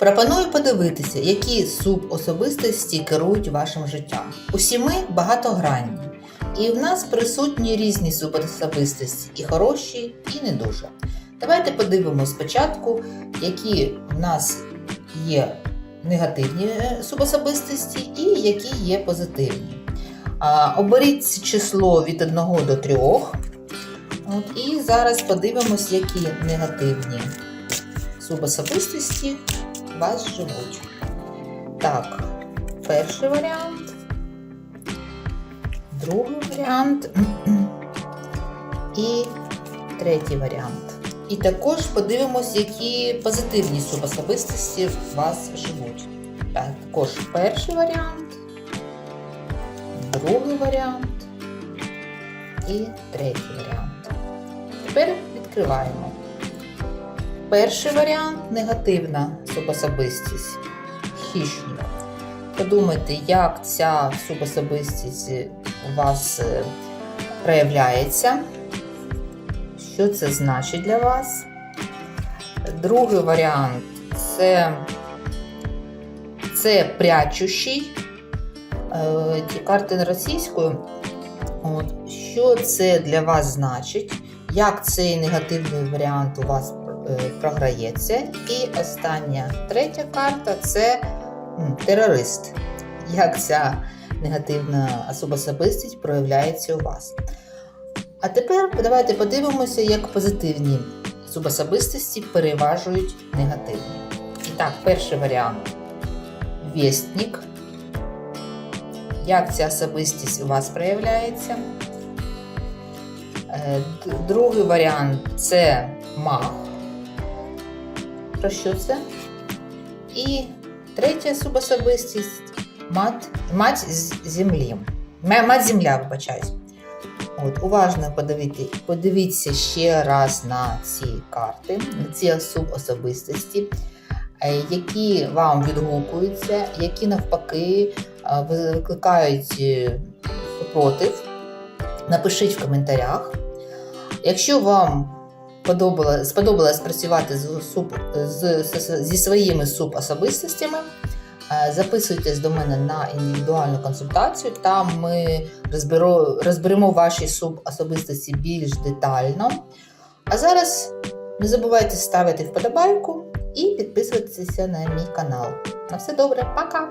Пропоную подивитися, які субособистості керують вашим життям. Усі ми багатогранні, і в нас присутні різні субособистості, і хороші, і не дуже. Давайте подивимося спочатку, які в нас є негативні е, субособистості і які є позитивні. Оберіть число від 1 до 3. От, і зараз подивимось, які негативні субособистості вас живуть. Так, перший варіант, другий варіант і третій варіант. І також подивимось, які позитивні субособистості у вас живуть. Так, також перший варіант, другий варіант і третій варіант. Тепер відкриваємо. Перший варіант негативна субособистість. Хищник. Подумайте, як ця субособистість у вас е, проявляється, що це значить для вас. Другий варіант це, це прячущий. Е, Ті карти російською. От, що це для вас значить? Як цей негативний варіант у вас е, програється? І остання третя карта це терорист. Як ця негативна особистість проявляється у вас? А тепер давайте подивимося, як позитивні субособистості переважують негативні. Так, перший варіант вестник. Як ця особистість у вас проявляється? Е, Другий варіант це маг. Про що це? І третя субособистість мать, мать з землі. Мать земля, вибачаюсь. От, уважно подивіться, подивіться ще раз на ці карти, на ці субособистості, е, які вам відгукуються, які навпаки е, викликають е, супротив. Напишіть в коментарях. Якщо вам подобалось, сподобалось працювати з, суб, з, з- зі своїми субособистостями, е, записуйтесь до мене на індивідуальну консультацію. Там ми розберо, розберемо ваші субособистості більш детально. А зараз не забувайте ставити вподобайку і підписуватися на мій канал. На все добре, пока!